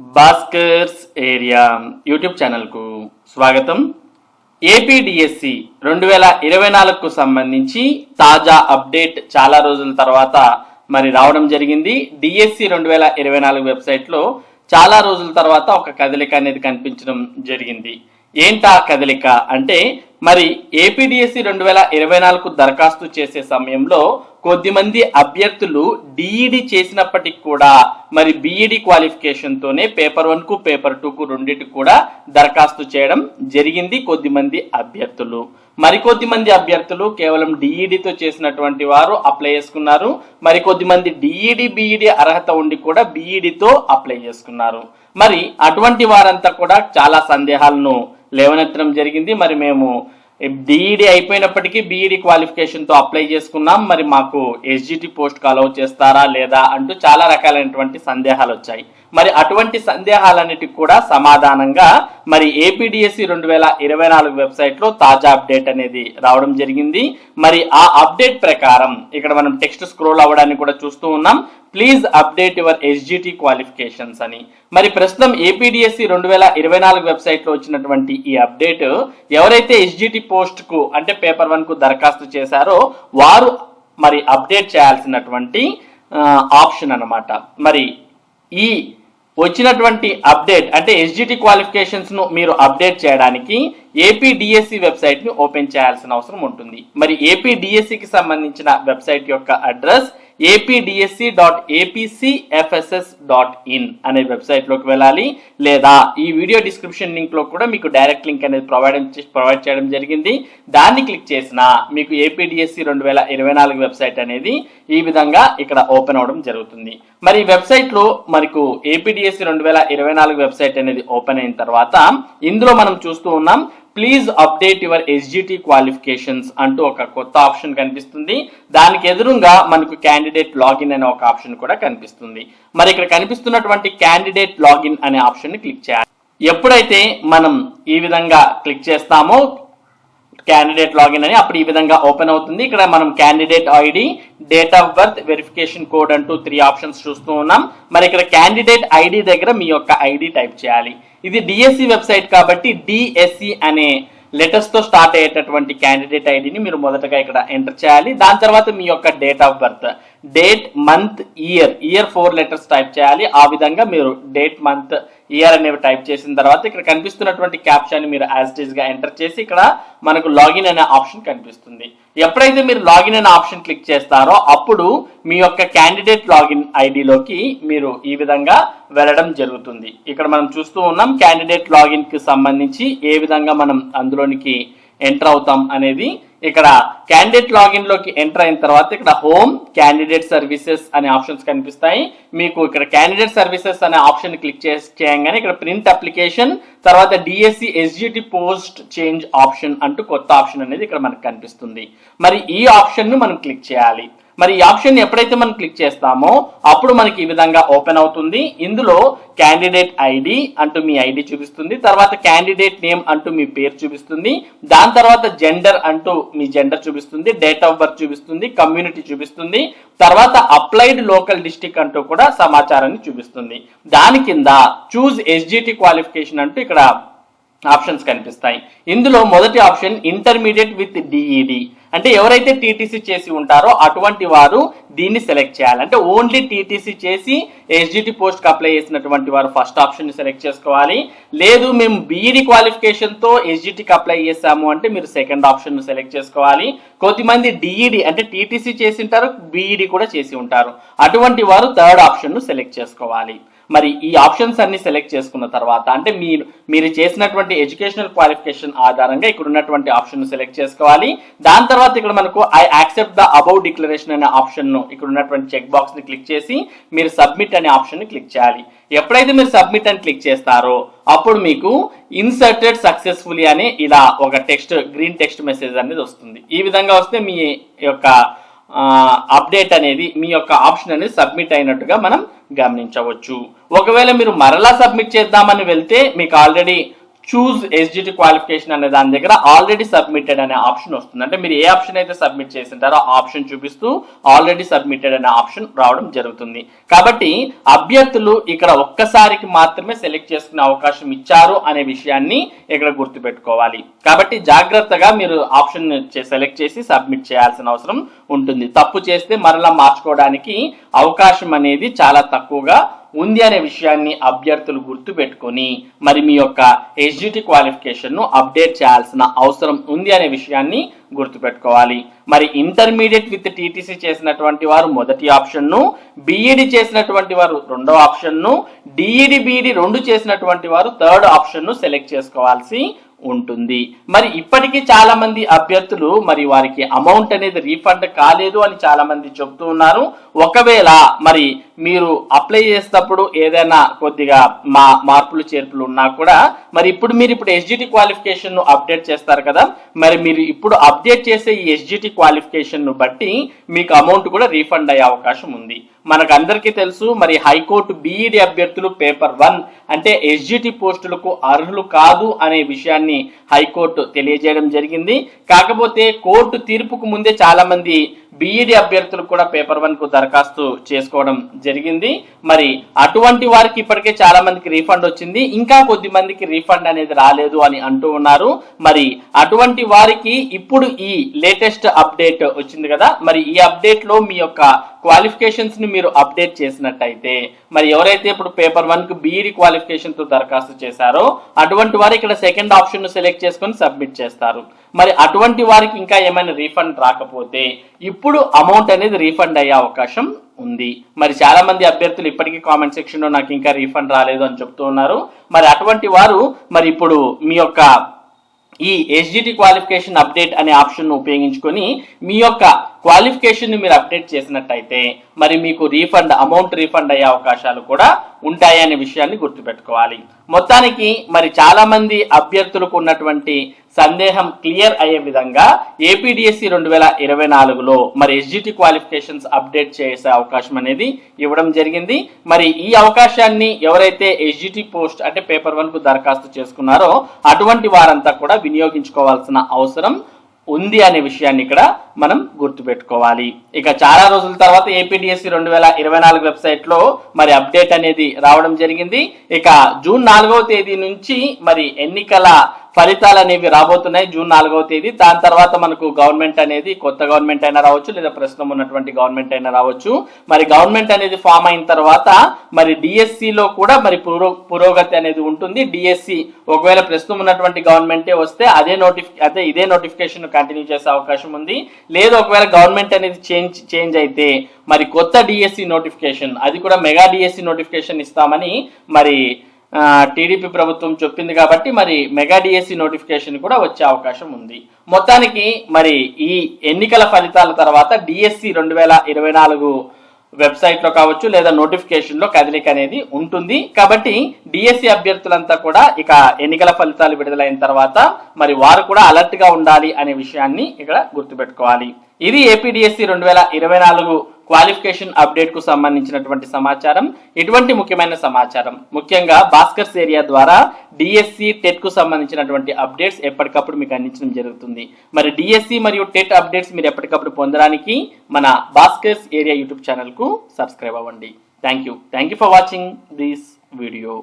Bhaskar's area YouTube ఛానల్కు స్వాగతం. APDSC రెండు వేల ఇరవై నాలుగుకు సంబంధించి తాజా అప్డేట్ చాలా రోజుల తర్వాత మరి రావడం జరిగింది. డిఎస్సి రెండు వేల ఇరవై నాలుగు వెబ్సైట్లో చాలా రోజుల తర్వాత ఒక కదలిక అనేది కనిపించడం జరిగింది. ఏంటా కదలిక? అంటే మరి ఏపీడిఎస్సి రెండు వేల ఇరవై నాలుగు దరఖాస్తు చేసే సమయంలో కొద్దిమంది అభ్యర్థులు డిఈడి చేసినప్పటికి కూడా మరి బిఈడి క్వాలిఫికేషన్ తోనే పేపర్ వన్కు పేపర్ టూ కు రెండింటికి కూడా దరఖాస్తు చేయడం జరిగింది కొద్దిమంది అభ్యర్థులు. మరికొద్ది మంది అభ్యర్థులు కేవలం డిఈడితో చేసినటువంటి వారు అప్లై చేసుకున్నారు. మరి కొద్దిమంది డిఈడి బిఈడి అర్హత ఉండి కూడా బిఈడితో అప్లై చేసుకున్నారు. మరి అటువంటి వారంతా కూడా చాలా సందేహాలను లేవనెత్తడం జరిగింది. మరి మేము డిఈడి అయిపోయినప్పటికీ బీఈడి క్వాలిఫికేషన్తో అప్లై చేసుకున్నాం. మరి మాకు ఎస్జిటి పోస్ట్ అలౌ చేస్తారా లేదా అంటూ చాలా రకాలైనటువంటి సందేహాలు వచ్చాయి. మరి అటువంటి సందేహాలన్నిటికి కూడా సమాధానంగా మరి ఏపీడిఎస్సి రెండు వేల ఇరవై నాలుగు వెబ్సైట్లో తాజా అప్డేట్ అనేది రావడం జరిగింది. మరి ఆ అప్డేట్ ప్రకారం ఇక్కడ మనం టెక్స్ట్ స్క్రోల్ అవ్వడాన్ని కూడా చూస్తూ ఉన్నాం. Please update your SGT qualifications అని. మరి ప్రస్తుతం ఏపీడిఎస్సి రెండు వేల ఇరవై నాలుగు వెబ్సైట్లో వచ్చినటువంటి ఈ అప్డేట్ ఎవరైతే ఎస్జిటి పోస్ట్కు అంటే పేపర్ వన్కు దరఖాస్తు చేశారో వారు మరి అప్డేట్ చేయాల్సినటువంటి ఆప్షన్ అన్నమాట. మరి ఈ వచ్చినటువంటి అప్డేట్ అంటే ఎస్జిటి క్వాలిఫికేషన్స్ను మీరు అప్డేట్ చేయడానికి ఏపీ డిఎస్సి వెబ్సైట్ని ఓపెన్ చేయాల్సిన అవసరం ఉంటుంది. మరి ఏపీ కి సంబంధించిన వెబ్సైట్ యొక్క address APDSC dot APCFSS dot in అనే వెబ్సైట్లోకి వెళ్ళాలి. లేదా ఈ వీడియో డిస్క్రిప్షన్ లింక్లో కూడా మీకు డైరెక్ట్ లింక్ అనేది ప్రొవైడ్ ప్రొవైడ్ చేయడం జరిగింది. దాన్ని క్లిక్ చేసిన మీకు ఏపీడిఎస్సి రెండు వేల ఇరవై నాలుగు వెబ్సైట్ అనేది ఈ విధంగా ఇక్కడ ఓపెన్ అవడం జరుగుతుంది. మరి ఈ వెబ్సైట్లో మనకు ఏపీడిఎస్సి రెండు వేల ఇరవై నాలుగు వెబ్సైట్ అనేది ఓపెన్ అయిన తర్వాత ఇందులో మనం చూస్తూ ఉన్నాం please update your SGT qualifications అంటూ ఒక కొత్త ఆప్షన్ కనిపిస్తుంది. దానికి ఎదురుగా మనకు క్యాండిడేట్ లాగిన్ అనే ఒక ఆప్షన్ కూడా కనిపిస్తుంది. మరి ఇక్కడ కనిపిస్తున్నటువంటి క్యాండిడేట్ లాగిన్ అనే ఆప్షన్ని క్లిక్ చేయాలి. ఎప్పుడైతే మనం ఈ విధంగా క్లిక్ చేస్తామో క్యాండిడేట్ లాగిన్ అని అప్పుడు ఈ విధంగా ఓపెన్ అవుతుంది. ఇక్కడ మనం candidate ID date of birth verification code అంటూ త్రీ ఆప్షన్స్ చూస్తూ ఉన్నాం. మరి ఇక్కడ క్యాండిడేట్ ఐడి దగ్గర మీ యొక్క ఐడి టైప్ చేయాలి. ఇది డిఎస్సి వెబ్సైట్ కాబట్టి డిఎస్సి అనే లెటర్స్తో స్టార్ట్ అయ్యేటటువంటి క్యాండిడేట్ ఐడిని మీరు మొదటగా ఇక్కడ ఎంటర్ చేయాలి. దాని తర్వాత మీ యొక్క date of birth date month year. Year four letters type చేయాలి. ఆ విధంగా మీరు డేట్ మంత్ ఇయర్ అనేవి టైప్ చేసిన తర్వాత ఇక్కడ కనిపిస్తున్నటువంటి క్యాప్షన్ మీరు యాజ్గా ఎంటర్ చేసి ఇక్కడ మనకు లాగిన్ అనే ఆప్షన్ కనిపిస్తుంది. ఎప్పుడైతే మీరు లాగిన్ అనే ఆప్షన్ క్లిక్ చేస్తారో అప్పుడు మీ యొక్క క్యాండిడేట్ లాగిన్ ఐడిలోకి మీరు ఈ విధంగా వెళ్ళడం జరుగుతుంది. ఇక్కడ మనం చూస్తూ ఉన్నాం క్యాండిడేట్ లాగిన్కి సంబంధించి ఏ విధంగా మనం అందులోనికి ఎంటర్ అవుతాం అనేది ఇక్కడ క్యాండిడేట్ లాగిన్లోకి ఎంటర్ అయిన తర్వాత ఇక్కడ హోమ్ క్యాండిడేట్ సర్వీసెస్ అనే ఆప్షన్స్ కనిపిస్తాయి. మీకు ఇక్కడ క్యాండిడేట్ సర్వీసెస్ అనే ఆప్షన్ క్లిక్ చేసి చేయగానే ఇక్కడ ప్రింట్ అప్లికేషన్ తర్వాత DSC SGT post change option అంటూ కొత్త ఆప్షన్ అనేది ఇక్కడ మనకు కనిపిస్తుంది. మరి ఈ ఆప్షన్ను మనం క్లిక్ చేయాలి. మరి ఈ ఆప్షన్ ఎప్పుడైతే మనం క్లిక్ చేస్తామో అప్పుడు మనకి ఈ విధంగా ఓపెన్ అవుతుంది. ఇందులో క్యాండిడేట్ ఐడి అంటూ మీ ఐడి చూపిస్తుంది. తర్వాత క్యాండిడేట్ నేమ్ అంటూ మీ పేరు చూపిస్తుంది. దాని తర్వాత జెండర్ అంటూ మీ జెండర్ చూపిస్తుంది. డేట్ ఆఫ్ బర్త్ చూపిస్తుంది. కమ్యూనిటీ చూపిస్తుంది. తర్వాత అప్లైడ్ లోకల్ డిస్టిక్ అంటూ కూడా సమాచారాన్ని చూపిస్తుంది. దాని కింద చూజ్ ఎస్జిటి క్వాలిఫికేషన్ అంటూ ఇక్కడ ఆప్షన్స్ కనిపిస్తాయి. ఇందులో మొదటి ఆప్షన్ ఇంటర్మీడియట్ విత్ డిఈడి అంటే ఎవరైతే టీటీసీ చేసి ఉంటారో అటువంటి వారు దీన్ని సెలెక్ట్ చేయాలి. అంటే ఓన్లీ టీటీసీ చేసి ఎస్జిటి పోస్ట్ అప్లై చేసినటువంటి వారు ఫస్ట్ ఆప్షన్ని సెలెక్ట్ చేసుకోవాలి. లేదు మేము బీఈడి క్వాలిఫికేషన్తో ఎస్జిటికి అప్లై చేసాము అంటే మీరు సెకండ్ ఆప్షన్ను సెలెక్ట్ చేసుకోవాలి. కొద్దిమంది డిఈడి అంటే టీటీసీ చేసి ఉంటారు బీఈడి కూడా చేసి ఉంటారు. అటువంటి వారు థర్డ్ ఆప్షన్ను సెలెక్ట్ చేసుకోవాలి. మరి ఈ ఆప్షన్స్ అన్ని సెలెక్ట్ చేసుకున్న తర్వాత అంటే మీరు మీరు చేసినటువంటి ఎడ్యుకేషనల్ క్వాలిఫికేషన్ ఆధారంగా ఇక్కడ ఉన్నటువంటి ఆప్షన్ సెలెక్ట్ చేసుకోవాలి. దాని తర్వాత ఇక్కడ మనకు I accept the above declaration అనే ఆప్షన్ను ఇక్కడ ఉన్నటువంటి చెక్ బాక్స్ని క్లిక్ చేసి మీరు సబ్మిట్ అనే ఆప్షన్ని క్లిక్ చేయాలి. ఎప్పుడైతే మీరు సబ్మిట్ అని క్లిక్ చేస్తారో అప్పుడు మీకు ఇన్సర్టెడ్ సక్సెస్ఫుల్లీ అని ఇలా ఒక టెక్స్ట్ గ్రీన్ టెక్స్ట్ మెసేజ్ అనేది వస్తుంది. ఈ విధంగా వస్తే మీ యొక్క అప్డేట్ అనేది మీ యొక్క ఆప్షన్ అనేది సబ్మిట్ అయినట్టుగా మనం గమనించవచ్చు. ఒకవేళ మీరు మరలా సబ్మిట్ చేద్దామని వెళ్తే మీకు ఆల్రెడీ చూజ్ ఎస్జిటి క్వాలిఫికేషన్ అనే దాని దగ్గర ఆల్రెడీ సబ్మిటెడ్ అనే ఆప్షన్ వస్తుంది. అంటే మీరు ఏ ఆప్షన్ అయితే సబ్మిట్ చేసింటారో ఆ ఆప్షన్ చూపిస్తూ ఆల్రెడీ సబ్మిటెడ్ అనే ఆప్షన్ రావడం జరుగుతుంది. కాబట్టి అభ్యర్థులు ఇక్కడ ఒక్కసారికి మాత్రమే సెలెక్ట్ చేసుకునే అవకాశం ఇచ్చారు అనే విషయాన్ని ఇక్కడ గుర్తుపెట్టుకోవాలి. కాబట్టి జాగ్రత్తగా మీరు ఆప్షన్ సెలెక్ట్ చేసి సబ్మిట్ చేయాల్సిన అవసరం ఉంటుంది. తప్పు చేస్తే మరలా మార్చుకోవడానికి అవకాశం అనేది చాలా తక్కువగా ఉంది అనే విషయాన్ని అభ్యర్థులు గుర్తుపెట్టుకొని మరి మీ యొక్క ఎస్జిటి క్వాలిఫికేషన్ను అప్డేట్ చేయాల్సిన అవసరం ఉంది అనే విషయాన్ని గుర్తుపెట్టుకోవాలి. మరి ఇంటర్మీడియట్ విత్ టీటీసీ చేసినటువంటి వారు మొదటి ఆప్షన్ను బిఈడి చేసినటువంటి వారు రెండో ఆప్షన్ను డిఈడి బిఈడి రెండు చేసినటువంటి వారు థర్డ్ ఆప్షన్ను సెలెక్ట్ చేసుకోవాల్సి ఉంటుంది. మరి ఇప్పటికీ చాలా మంది అభ్యర్థులు మరి వారికి అమౌంట్ అనేది రీఫండ్ కాలేదు అని చాలా మంది చెప్తూ ఉన్నారు. ఒకవేళ మరి మీరు అప్లై చేసేటప్పుడు ఏదైనా కొద్దిగా మా మార్పులు చేర్పులు ఉన్నా కూడా మరి ఇప్పుడు మీరు ఇప్పుడు ఎస్జిటి క్వాలిఫికేషన్ను అప్డేట్ చేస్తారు కదా మరి మీరు ఇప్పుడు అప్డేట్ చేసే ఈ ఎస్జిటి క్వాలిఫికేషన్ను బట్టి మీకు అమౌంట్ కూడా రీఫండ్ అయ్యే అవకాశం ఉంది. మనకు అందరికీ తెలుసు మరి హైకోర్టు బీఈడి అభ్యర్థులు పేపర్ వన్ అంటే ఎస్జిటి పోస్టులకు అర్హులు కాదు అనే విషయాన్ని హైకోర్టు తెలియజేయడం జరిగింది. కాకపోతే కోర్టు తీర్పుకు ముందే చాలా మంది బీఈడి అభ్యర్థులు కూడా పేపర్ వన్కు దరఖాస్తు చేసుకోవడం జరిగింది. మరి అటువంటి వారికి ఇప్పటికే చాలా మందికి రీఫండ్ వచ్చింది. ఇంకా కొద్ది మందికి రీఫండ్ అనేది రాలేదు అని అంటూ ఉన్నారు. మరి అటువంటి వారికి ఇప్పుడు ఈ లేటెస్ట్ అప్డేట్ వచ్చింది కదా. మరి ఈ అప్డేట్లో మీ యొక్క క్వాలిఫికేషన్స్ని మీరు అప్డేట్ చేసినట్టయితే మరి ఎవరైతే ఇప్పుడు పేపర్ వన్కు బీఈడి క్వాలిఫికేషన్తో దరఖాస్తు చేశారో అటువంటి వారు ఇక్కడ సెకండ్ ఆప్షన్ను సెలెక్ట్ చేసుకొని సబ్మిట్ చేస్తారు. మరి అటువంటి వారికి ఇంకా ఏమైనా రీఫండ్ రాకపోతే ఇప్పుడు అమౌంట్ అనేది రీఫండ్ అయ్యే అవకాశం ఉంది. మరి చాలా మంది అభ్యర్థులు ఇప్పటికీ కామెంట్ సెక్షన్లో నాకు ఇంకా రీఫండ్ రాలేదు అని చెప్తూ ఉన్నారు. మరి అటువంటి వారు మరి ఇప్పుడు మీ యొక్క ఈ ఎస్జిటి క్వాలిఫికేషన్ అప్డేట్ అనే ఆప్షన్ ఉపయోగించుకొని మీ యొక్క క్వాలిఫికేషన్ మీరు అప్డేట్ చేసినట్టయితే మరి మీకు రీఫండ్ అమౌంట్ రీఫండ్ అయ్యే అవకాశాలు కూడా ఉంటాయనే విషయాన్ని గుర్తుపెట్టుకోవాలి. మొత్తానికి మరి చాలా మంది అభ్యర్థులకు ఉన్నటువంటి సందేహం క్లియర్ అయ్యే విధంగా ఏపీడిఎస్సి రెండు వేల ఇరవై నాలుగులో మరి ఎస్జిటి క్వాలిఫికేషన్స్ అప్డేట్ చేసే అవకాశం అనేది ఇవ్వడం జరిగింది. మరి ఈ అవకాశాన్ని ఎవరైతే ఎస్జిటి పోస్ట్ అంటే పేపర్ వన్కు దరఖాస్తు చేసుకున్నారో అటువంటి వారంతా కూడా వినియోగించుకోవాల్సిన అవసరం ఉంది అనే విషయాన్ని ఇక్కడ మనం గుర్తుపెట్టుకోవాలి. ఇక చాలా రోజుల తర్వాత ఏపీడిఎస్సి రెండు వేల ఇరవై నాలుగు వెబ్సైట్లో మరి అప్డేట్ అనేది రావడం జరిగింది. ఇక జూన్ నాలుగవ తేదీ నుంచి మరి ఎన్నికల ఫలితాలు అనేవి రాబోతున్నాయి జూన్ నాలుగవ తేదీ. దాని తర్వాత మనకు గవర్నమెంట్ అనేది కొత్త గవర్నమెంట్ అయినా రావచ్చు లేదా ప్రస్తుతం ఉన్నటువంటి గవర్నమెంట్ అయినా రావచ్చు. మరి గవర్నమెంట్ అనేది ఫామ్ అయిన తర్వాత మరి డిఎస్సిలో కూడా మరి పురో పురోగతి అనేది ఉంటుంది. డిఎస్సి ఒకవేళ ప్రస్తుతం ఉన్నటువంటి గవర్నమెంటే వస్తే అదే నోటిఫి అదే ఇదే నోటిఫికేషన్ కంటిన్యూ చేసే అవకాశం ఉంది. లేదు ఒకవేళ గవర్నమెంట్ అనేది చేంజ్ చేంజ్ అయితే మరి కొత్త డిఎస్సి నోటిఫికేషన్ అది కూడా మెగా డిఎస్సి నోటిఫికేషన్ ఇస్తామని మరి టీడీపీ ప్రభుత్వం చెప్పింది కాబట్టి మరి మెగా డిఎస్సి నోటిఫికేషన్ కూడా వచ్చే అవకాశం ఉంది. మొత్తానికి మరి ఈ ఎన్నికల ఫలితాల తర్వాత డిఎస్సి రెండు వేల ఇరవై నాలుగు వెబ్సైట్లో కావచ్చు లేదా నోటిఫికేషన్లో కదలిక అనేది ఉంటుంది. కాబట్టి డిఎస్సి అభ్యర్థులంతా కూడా ఇక ఎన్నికల ఫలితాలు విడుదలైన తర్వాత మరి వారు కూడా అలర్ట్గా ఉండాలి అనే విషయాన్ని ఇక్కడ గుర్తుపెట్టుకోవాలి. ఇది ఏపీడిఎస్సి రెండు వేల ఇరవై నాలుగు క్వాలిఫికేషన్ అప్డేట్కు సంబంధించినటువంటి సమాచారం ఇటువంటి ముఖ్యమైన సమాచారం. ముఖ్యంగా భాస్కర్స్ ఏరియా ద్వారా డిఎస్సి టెట్కు సంబంధించినటువంటి అప్డేట్స్ ఎప్పటికప్పుడు మీకు అందించడం జరుగుతుంది. మరి డిఎస్సి మరియు టెట్ అప్డేట్స్ మీరు ఎప్పటికప్పుడు పొందడానికి మన భాస్కర్స్ ఏరియా యూట్యూబ్ ఛానల్కు సబ్స్క్రైబ్ అవ్వండి. Thank you thank you for watching this video